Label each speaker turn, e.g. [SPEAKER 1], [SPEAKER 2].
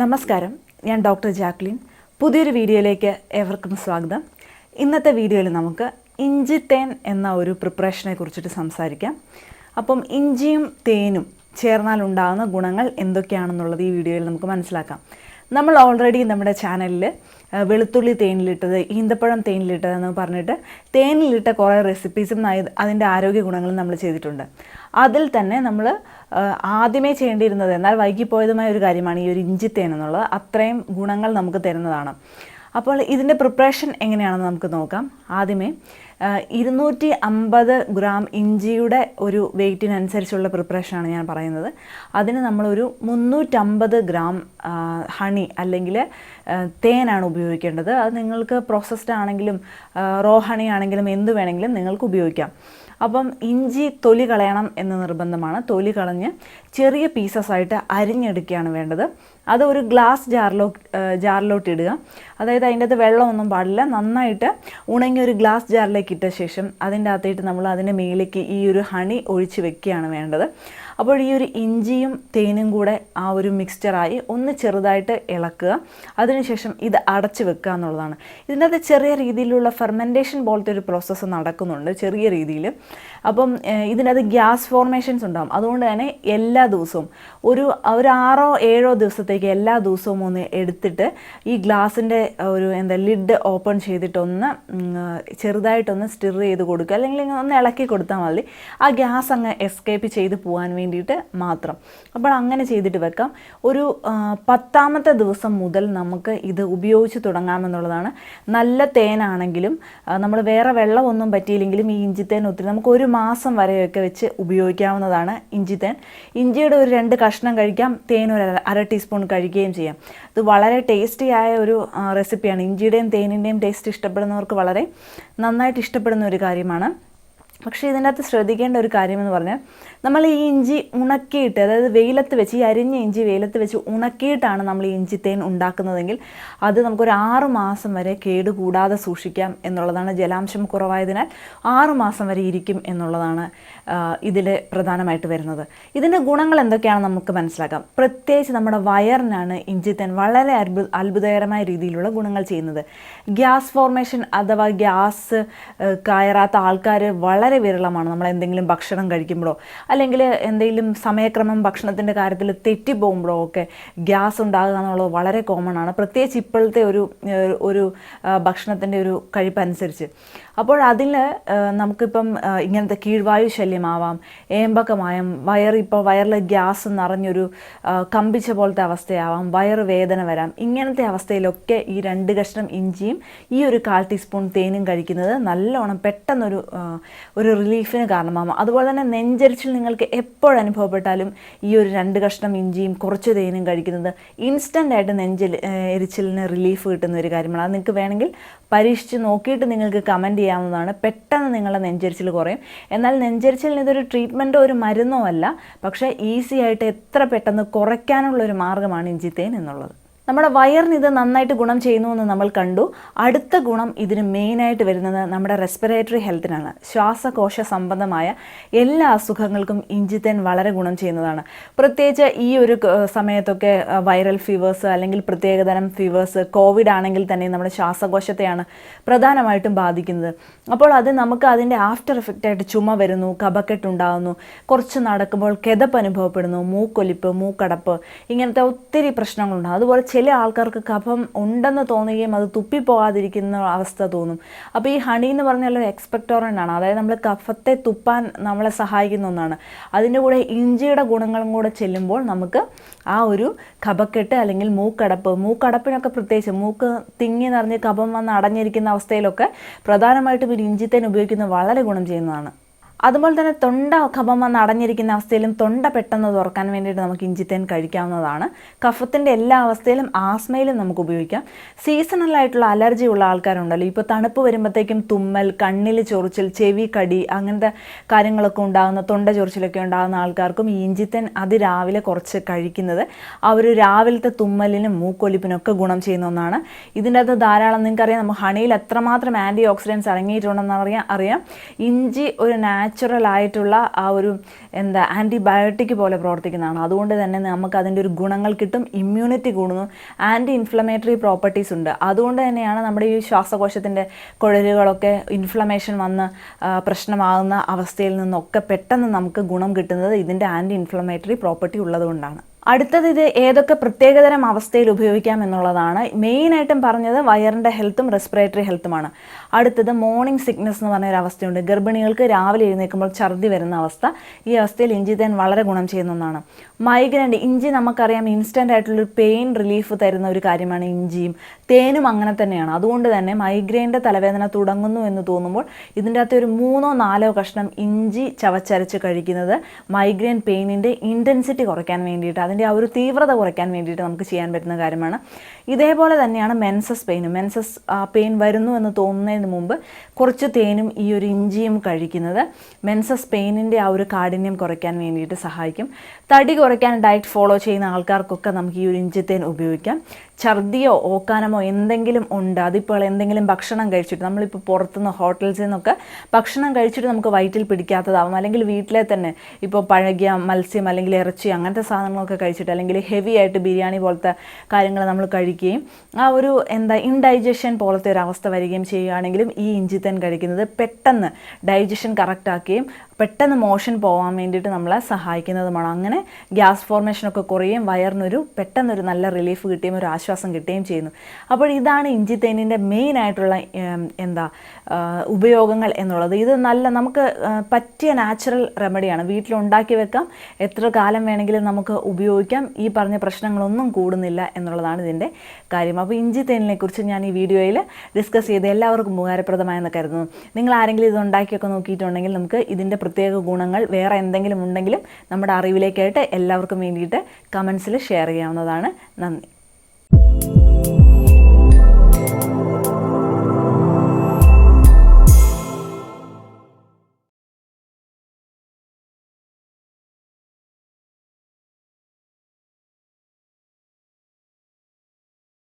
[SPEAKER 1] നമസ്കാരം. ഞാൻ doctor Jacqueline. പുതിയൊരു വീഡിയോയിലേക്ക് ഏവർക്കും സ്വാഗതം. ഇന്നത്തെ വീഡിയോയിൽ നമുക്ക് ഇഞ്ചി തേൻ എന്ന ഒരു പ്രിപ്പറേഷനെ കുറിച്ചിട്ട് സംസാരിക്കാം. അപ്പം ഇഞ്ചിയും തേനും ചേർന്നാൽ ഉണ്ടാകുന്ന ഗുണങ്ങൾ എന്തൊക്കെയാണെന്നുള്ളത് ഈ വീഡിയോയിൽ നമുക്ക് മനസ്സിലാക്കാം. നമ്മൾ ഓൾറെഡി നമ്മുടെ ചാനലിൽ വെളുത്തുള്ളി തേനിലിട്ടത് ഈന്തപ്പഴം തേനിലിട്ടത് എന്ന് പറഞ്ഞിട്ട് തേനിലിട്ട കുറേ റെസിപ്പീസും അതിന്റെ ആരോഗ്യ ഗുണങ്ങളും നമ്മൾ ചെയ്തിട്ടുണ്ട്. അതിൽ തന്നെ നമ്മൾ ആദ്യമേ ചെയ്യേണ്ടിയിരുന്നത് എന്നാൽ വൈകിപ്പോയതുമായ ഒരു കാര്യമാണ് ഈ ഒരു ഇഞ്ചി തേൻ എന്നുള്ളത്. അത്രയും ഗുണങ്ങൾ നമുക്ക് തരുന്നതാണ്. അപ്പോൾ ഇതിന്റെ പ്രിപ്പറേഷൻ എങ്ങനെയാണെന്ന് നമുക്ക് നോക്കാം. ആദ്യമേ ഇരുന്നൂറ്റി അമ്പത് ഗ്രാം ഇഞ്ചിയുടെ ഒരു വെയ്റ്റിനനുസരിച്ചുള്ള പ്രിപ്പറേഷനാണ് ഞാൻ പറയുന്നത്. അതിന് നമ്മളൊരു മുന്നൂറ്റമ്പത് ഗ്രാം ഹണി അല്ലെങ്കിൽ തേനാണ് ഉപയോഗിക്കേണ്ടത്. അത് നിങ്ങൾക്ക് പ്രോസസ്ഡ് ആണെങ്കിലും റോ ഹണി ആണെങ്കിലും എന്ത് വേണമെങ്കിലും നിങ്ങൾക്ക് ഉപയോഗിക്കാം. അപ്പം ഇഞ്ചി തൊലി കളയണം എന്ന് നിർബന്ധമാണ്. തൊലി കളഞ്ഞ് ചെറിയ പീസസ് ആയിട്ട് അരിഞ്ഞെടുക്കുകയാണ് വേണ്ടത്. അത് ഒരു ഗ്ലാസ് ജാറിലോ ജാറിലോട്ട് ഇടുക. അതായത് അതിന്റെ അകത്ത് വെള്ളമൊന്നും പാടില്ല. നന്നായിട്ട് ഉണങ്ങി ഒരു ഗ്ലാസ് ജാറിലേക്ക് ഇട്ട ശേഷം അതിന്റെ അകത്തേക്ക് നമ്മൾ അതിന്റെ മേലേക്ക് ഈ ഒരു ഹണി ഒഴിച്ച് വെക്കുകയാണ് വേണ്ടത്. അപ്പോൾ ഈ ഒരു ഇഞ്ചിയും തേനും കൂടെ ആ ഒരു മിക്സ്ചറായി ഒന്ന് ചെറുതായിട്ട് ഇളക്കുക. അതിനുശേഷം ഇത് അടച്ചു വെക്കുക എന്നുള്ളതാണ്. ഇതിന്റെ അകത്ത് ചെറിയ രീതിയിലുള്ള ഫെർമെന്റേഷൻ പോലത്തെ ഒരു പ്രോസസ്സ് നടക്കുന്നുണ്ട് ചെറിയ രീതിയിൽ അപ്പം ഇതിനകത്ത് ഗ്യാസ് ഫോർമേഷൻസ് ഉണ്ടാകും അതുകൊണ്ട് തന്നെ എല്ലാ ദിവസവും ഒരു ഒരു ആറോ ഏഴോ ദിവസത്തേക്ക് എല്ലാ ദിവസവും ഒന്ന് എടുത്തിട്ട് ഈ ഗ്ലാസിന്റെ ഒരു എന്താ ലിഡ് ഓപ്പൺ ചെയ്തിട്ടൊന്ന് ചെറുതായിട്ടൊന്ന് സ്റ്റിർ ചെയ്ത് കൊടുക്കുക. അല്ലെങ്കിൽ ഒന്ന് ഇളക്കി കൊടുത്താൽ മതി. ആ ഗ്യാസ് അങ്ങ് എസ്കേപ്പ് ചെയ്ത് പോകാൻ വേണ്ടിയിട്ട് മാത്രം. അപ്പോൾ അങ്ങനെ ചെയ്തിട്ട് വെക്കാം. ഒരു പത്താമത്തെ ദിവസം മുതൽ നമുക്ക് ഇത് ഉപയോഗിച്ച് തുടങ്ങാമെന്നുള്ളതാണ് നല്ല തേനാണെങ്കിലും നമ്മൾ വേറെ വെള്ളമൊന്നും പറ്റിയില്ലെങ്കിലും ഈ ഇഞ്ചിത്തേൻ ഒത്തിരി നമുക്ക് ഒരു മാസം വരെയൊക്കെ വെച്ച് ഉപയോഗിക്കാവുന്നതാണ് ഇഞ്ചിത്തേൻ. ഇഞ്ചിയുടെ ഒരു രണ്ട് കഷ്ണം കഴിക്കാം തേൻ ഒരു അര- ടീസ്പൂൺ കഴിക്കുകയും ചെയ്യാം. ഇത് വളരെ ടേസ്റ്റി ആയ ഒരു റെസിപ്പിയാണ്. ഇഞ്ചിയുടെയും തേനിന്റെയും ടേസ്റ്റ് ഇഷ്ടപ്പെടുന്നവർക്ക് വളരെ നന്നായിട്ട് ഇഷ്ടപ്പെടുന്ന ഒരു കാര്യമാണ്. പക്ഷേ ഇതിന്റെ അകത്ത് ശ്രദ്ധിക്കേണ്ട ഒരു കാര്യമെന്ന് പറഞ്ഞാൽ നമ്മൾ ഈ ഇഞ്ചി ഉണക്കിയിട്ട് അതായത് വെയിലത്ത് വെച്ച് ഈ അരിഞ്ഞ ഇഞ്ചി വെയിലത്ത് വെച്ച് ഉണക്കിയിട്ടാണ് നമ്മൾ ഈ ഇഞ്ചി തേൻ ഉണ്ടാക്കുന്നതെങ്കിൽ അത് നമുക്കൊരു ആറ് മാസം വരെ കേടുകൂടാതെ സൂക്ഷിക്കാം എന്നുള്ളതാണ് ജലാംശം കുറവായതിനാൽ ആറ് മാസം വരെ ഇരിക്കും എന്നുള്ളതാണ് ഇതിൽ പ്രധാനമായിട്ട് വരുന്നത്. ഇതിന്റെ ഗുണങ്ങൾ എന്തൊക്കെയാണെന്ന് നമുക്ക് മനസ്സിലാക്കാം. പ്രത്യേകിച്ച് നമ്മുടെ വയറിനാണ് ഇഞ്ചി തേൻ വളരെ അത്ഭുത അത്ഭുതകരമായ രീതിയിലുള്ള ഗുണങ്ങൾ ചെയ്യുന്നത്. ഗ്യാസ് ഫോർമേഷൻ അഥവാ ഗ്യാസ് കയറാത്ത ആൾക്കാർ വളരെ വിരളമാണ്. നമ്മൾ എന്തെങ്കിലും ഭക്ഷണം കഴിക്കുമ്പോഴോ അല്ലെങ്കിൽ എന്തെങ്കിലും സമയക്രമം ഭക്ഷണത്തിന്റെ കാര്യത്തിൽ തെറ്റിപ്പോകുമ്പോഴോ ഒക്കെ ഗ്യാസ് ഉണ്ടാകുക എന്നുള്ളത് വളരെ കോമൺ ആണ്. പ്രത്യേകിച്ച് ഇപ്പോഴത്തെ ഒരു ഒരു ഭക്ഷണത്തിന്റെ ഒരു കഴിപ്പനുസരിച്ച്. അപ്പോൾ അതിൽ നമുക്കിപ്പം ഇങ്ങനത്തെ കീഴ്വായു ശല്യമാവാം ഏമ്പക്കമായം വയർ ഇപ്പോൾ വയറിൽ ഗ്യാസ് നിറഞ്ഞൊരു കമ്പിച്ച പോലത്തെ അവസ്ഥയാവാം വയറ് വേദന വരാം. ഇങ്ങനത്തെ അവസ്ഥയിലൊക്കെ ഈ രണ്ട് കഷ്ണം ഇഞ്ചിയും ഈ ഒരു കാൽ ടീസ്പൂൺ തേനും കഴിക്കുന്നത് നല്ലോണം പെട്ടെന്നൊരു ഒരു റിലീഫിന് കാരണമാകും അതുപോലെ തന്നെ നെഞ്ചരിച്ചിൽ നിങ്ങൾക്ക് എപ്പോഴനുഭവപ്പെട്ടാലും ഈ ഒരു രണ്ട് കഷ്ണം ഇഞ്ചിയും കുറച്ച് തേനും കഴിക്കുന്നത് ഇൻസ്റ്റന്റ് ആയിട്ട് നെഞ്ചിൽ എരിച്ചിലിന് റിലീഫ് കിട്ടുന്ന ഒരു കാര്യമാണ്. അത് നിങ്ങൾക്ക് വേണമെങ്കിൽ പരീക്ഷിച്ച് നോക്കിയിട്ട് നിങ്ങൾക്ക് കമന്റ് ചെയ്യാവുന്നതാണ്. പെട്ടെന്ന് നിങ്ങളുടെ നെഞ്ചരിച്ചിൽ കുറയും. എന്നാൽ നെഞ്ചരിച്ചിലിന് ഇതൊരു ട്രീറ്റ്മെന്റോ ഒരു മരുന്നോ അല്ല. പക്ഷേ ഈസി ആയിട്ട് എത്ര പെട്ടെന്ന് കുറയ്ക്കാനുള്ള ഒരു മാർഗമാണ് ഇഞ്ചിത്തേൻ എന്നുള്ളത്. നമ്മുടെ വയറിന് ഇത് നന്നായിട്ട് ഗുണം ചെയ്യുന്നു എന്ന് നമ്മൾ കണ്ടു. അടുത്ത ഗുണം ഇതിന് മെയിനായിട്ട് വരുന്നത് നമ്മുടെ റെസ്പിറേറ്ററി ഹെൽത്തിനാണ് ശ്വാസകോശ സംബന്ധമായ എല്ലാ അസുഖങ്ങൾക്കും ഇഞ്ചിത്തേൻ വളരെ ഗുണം ചെയ്യുന്നതാണ്. പ്രത്യേകിച്ച് ഈ ഒരു സമയത്തൊക്കെ വൈറൽ ഫീവേഴ്സ് അല്ലെങ്കിൽ പ്രത്യേകതരം ഫീവേഴ്സ് കോവിഡ് ആണെങ്കിൽ തന്നെ നമ്മുടെ ശ്വാസകോശത്തെയാണ് പ്രധാനമായിട്ടും ബാധിക്കുന്നത്. അപ്പോൾ അത് നമുക്ക് അതിന്റെ ആഫ്റ്റർ എഫക്റ്റായിട്ട് ചുമ വരുന്നു കഫക്കെട്ട് ഉണ്ടാകുന്നു കുറച്ച് നടക്കുമ്പോൾ കിതപ്പ് അനുഭവപ്പെടുന്നു മൂക്കൊലിപ്പ് മൂക്കടപ്പ് ഇങ്ങനത്തെ ഒത്തിരി പ്രശ്നങ്ങളുണ്ടാകും അതുപോലെ ചില ആൾക്കാർക്ക് കഫം ഉണ്ടെന്ന് തോന്നുകയും അത് തുപ്പിപ്പോകാതിരിക്കുന്ന അവസ്ഥ തോന്നും. അപ്പോൾ ഈ ഹണി എന്ന് പറഞ്ഞാൽ ഒരു എക്സ്പെക്ടോറന്റ് ആണ്. അതായത് നമ്മൾ കഫത്തെ തുപ്പാൻ നമ്മളെ സഹായിക്കുന്ന ഒന്നാണ്. അതിന്റെ കൂടെ ഇഞ്ചിയുടെ ഗുണങ്ങളും കൂടെ ചെല്ലുമ്പോൾ നമുക്ക് ആ ഒരു കഫക്കെട്ട് അല്ലെങ്കിൽ മൂക്കടപ്പ് മൂക്കടപ്പിനൊക്കെ പ്രത്യേകിച്ച് മൂക്ക് തിങ്ങി നിറഞ്ഞ് കഫം വന്ന് അടഞ്ഞിരിക്കുന്ന അവസ്ഥയിലൊക്കെ പ്രധാനമായിട്ടും ഒരു ഇഞ്ചിത്തേൻ ഉപയോഗിക്കുന്നത് വളരെ ഗുണം ചെയ്യുന്നതാണ്. അതുപോലെ തന്നെ തൊണ്ട കഫം വന്ന് അടഞ്ഞിരിക്കുന്ന അവസ്ഥയിലും തൊണ്ട പെട്ടെന്ന് തുറക്കാൻ വേണ്ടിയിട്ട് നമുക്ക് ഇഞ്ചിത്തേൻ കഴിക്കാവുന്നതാണ്. കഫത്തിന്റെ എല്ലാ അവസ്ഥയിലും ആസ്മയിലും നമുക്ക് ഉപയോഗിക്കാം. സീസണലായിട്ടുള്ള അലർജി ഉള്ള ആൾക്കാരുണ്ടല്ലോ. ഇപ്പോൾ തണുപ്പ് വരുമ്പോഴത്തേക്കും തുമ്മൽ കണ്ണിൽ ചൊറിച്ചിൽ ചെവി കടി അങ്ങനത്തെ കാര്യങ്ങളൊക്കെ ഉണ്ടാകുന്ന തൊണ്ട ചൊറിച്ചിലൊക്കെ ഉണ്ടാകുന്ന ആൾക്കാർക്കും ഈ ഇഞ്ചിത്തേൻ അതിരാവിലെ കുറച്ച് കഴിക്കുന്നത് ആ ഒരു രാവിലത്തെ തുമ്മലിനും മൂക്കൊലിപ്പിനൊക്കെ ഗുണം ചെയ്യുന്ന ഒന്നാണ്. ഇതിന്റെ അകത്ത് ധാരാളം നിങ്ങൾക്കറിയാം നമുക്ക് ഹണിയിൽ എത്രമാത്രം ആന്റി ഓക്സിഡൻസ് അടങ്ങിയിട്ടുണ്ടെന്ന് അറിയാം. ഇഞ്ചി ഒരു നാച്ചുറൽ നാച്ചുറൽ ആയിട്ടുള്ള ആ ഒരു എന്താ ആന്റിബയോട്ടിക് പോലെ പ്രവർത്തിക്കുന്നതാണ്. അതുകൊണ്ട് തന്നെ നമുക്ക് അതിന്റെ ഒരു ഗുണങ്ങൾ കിട്ടും ഇമ്മ്യൂണിറ്റി കൂടുന്നു ആന്റി ഇൻഫ്ലമേറ്ററി പ്രോപ്പർട്ടീസ് ഉണ്ട്. അതുകൊണ്ട് തന്നെയാണ് നമ്മുടെ ഈ ശ്വാസകോശത്തിന്റെ കുഴലുകളൊക്കെ ഇൻഫ്ലമേഷൻ വന്ന് പ്രശ്നമാകുന്ന അവസ്ഥയിൽ നിന്നൊക്കെ പെട്ടെന്ന് നമുക്ക് ഗുണം കിട്ടുന്നത് ഇതിന്റെ ആന്റി ഇൻഫ്ലമേറ്ററി പ്രോപ്പർട്ടി ഉള്ളതുകൊണ്ടാണ്. അടുത്തത് ഇത് ഏതൊക്കെ പ്രത്യേകതരം അവസ്ഥയിൽ ഉപയോഗിക്കാം എന്നുള്ളതാണ്. മെയിനായിട്ടും പറഞ്ഞത് വയറിന്റെ ഹെൽത്തും റെസ്പിറേറ്ററി ഹെൽത്തുമാണ്. അടുത്തത് മോർണിംഗ് സിക്നസ് എന്ന് പറഞ്ഞൊരു അവസ്ഥയുണ്ട് ഗർഭിണികൾക്ക് രാവിലെ എഴുന്നേൽക്കുമ്പോൾ ഛർദി വരുന്ന അവസ്ഥ. ഈ അവസ്ഥയിൽ ഇഞ്ചി തേൻ വളരെ ഗുണം ചെയ്യുന്ന ഒന്നാണ്. മൈഗ്രന്റ് ഇഞ്ചി നമുക്കറിയാം ഇൻസ്റ്റന്റ് ആയിട്ടുള്ളൊരു പെയിൻ റിലീഫ് തരുന്ന ഒരു കാര്യമാണ് ഇഞ്ചിയും. തേനും അങ്ങനെ തന്നെയാണ്. അതുകൊണ്ട് തന്നെ മൈഗ്രൈന്റെ തലവേദന തുടങ്ങുന്നു എന്ന് തോന്നുമ്പോൾ ഇതിന്റെ അകത്ത് ഒരു മൂന്നോ നാലോ കഷ്ണം ഇഞ്ചി ചവച്ചരച്ച് കഴിക്കുന്നത് മൈഗ്രെയിൻ പെയിനിന്റെ ഇന്റൻസിറ്റി കുറയ്ക്കാൻ വേണ്ടിയിട്ട് അതിന്റെ ആ ഒരു തീവ്രത കുറയ്ക്കാൻ വേണ്ടിയിട്ട് നമുക്ക് ചെയ്യാൻ പറ്റുന്ന കാര്യമാണ്. ഇതേപോലെ തന്നെയാണ് മെൻസസ് പെയിനും മെൻസസ് പെയിൻ വരുന്നു എന്ന് തോന്നുന്നതിന് മുമ്പ് കുറച്ച് തേനും ഈ ഒരു ഇഞ്ചിയും കഴിക്കുന്നത്. മെൻസസ് പെയിനിന്റെ ആ ഒരു കാഠിന്യം കുറയ്ക്കാൻ വേണ്ടിയിട്ട് സഹായിക്കും. തടി കുറയ്ക്കാൻ ഡയറ്റ് ഫോളോ ചെയ്യുന്ന ആൾക്കാർക്കൊക്കെ നമുക്ക് ഈ ഒരു ഇഞ്ചിത്തേൻ ഉപയോഗിക്കാം. ഛർദിയോ ഓക്കാനമോ എന്തെങ്കിലും ഉണ്ട് അതിപ്പോൾ എന്തെങ്കിലും ഭക്ഷണം കഴിച്ചിട്ട് നമ്മളിപ്പോൾ പുറത്തുനിന്ന് ഹോട്ടൽസിൽ നിന്നൊക്കെ ഭക്ഷണം കഴിച്ചിട്ട് നമുക്ക് വയറ്റിൽ പിടിക്കാത്തതാവും. അല്ലെങ്കിൽ വീട്ടിലെ തന്നെ ഇപ്പോൾ പഴകിയ മത്സ്യം അല്ലെങ്കിൽ ഇറച്ചി അങ്ങനത്തെ സാധനങ്ങളൊക്കെ കഴിച്ചിട്ട് അല്ലെങ്കിൽ ഹെവി ആയിട്ട് ബിരിയാണി പോലത്തെ കാര്യങ്ങൾ നമ്മൾ കഴിക്കുകയും ആ ഒരു എന്താ ഇൻഡൈജഷൻ പോലത്തെ ഒരു അവസ്ഥ വരികയും ചെയ്യുകയാണെങ്കിലും ഈ ഇഞ്ചിത്തൻ കഴിക്കുന്നത് പെട്ടെന്ന് ഡൈജഷൻ കറക്റ്റ് ആക്കുകയും പെട്ടെന്ന് മോഷൻ പോകാൻ വേണ്ടിയിട്ട് നമ്മളെ സഹായിക്കുന്നതുമാണ്. അങ്ങനെ ഗ്യാസ് ഫോർമേഷനൊക്കെ കുറയും വയറിനൊരു പെട്ടെന്നൊരു നല്ല റിലീഫ് കിട്ടുകയും ഒരു ആശ്വാസം കിട്ടുകയും ചെയ്യുന്നു. അപ്പോൾ ഇതാണ് ഇഞ്ചി തേനിന്റെ മെയിൻ ആയിട്ടുള്ള എന്താ ഉപയോഗങ്ങൾ എന്നുള്ളത്. ഇത് നല്ല നമുക്ക് പറ്റിയ നാച്ചുറൽ റെമഡിയാണ് വീട്ടിലുണ്ടാക്കി വെക്കാം. എത്ര കാലം വേണമെങ്കിലും നമുക്ക് ഉപയോഗിക്കാം. ഈ പറഞ്ഞ പ്രശ്നങ്ങളൊന്നും കൂടുന്നില്ല എന്നുള്ളതാണ് ഇതിന്റെ കാര്യം. അപ്പോൾ ഇഞ്ചി തേനിനെ കുറിച്ച് ഞാൻ ഈ വീഡിയോയിൽ ഡിസ്കസ് ചെയ്ത് എല്ലാവർക്കും ഉപകാരപ്രദമായെന്ന് കരുതുന്നു. നിങ്ങൾ ആരെങ്കിലും ഇത് ഉണ്ടാക്കിയൊക്കെ നോക്കിയിട്ടുണ്ടെങ്കിൽ നമുക്ക് ഇതിന്റെ പ്രത്യേക ഗുണങ്ങൾ വേറെ എന്തെങ്കിലും ഉണ്ടെങ്കിലും നമ്മുടെ അറിവിലേക്കായിട്ട് എല്ലാവർക്കും വേണ്ടിയിട്ട് കമൻസിൽ ഷെയർ ചെയ്യാവുന്നതാണ്. നന്ദി.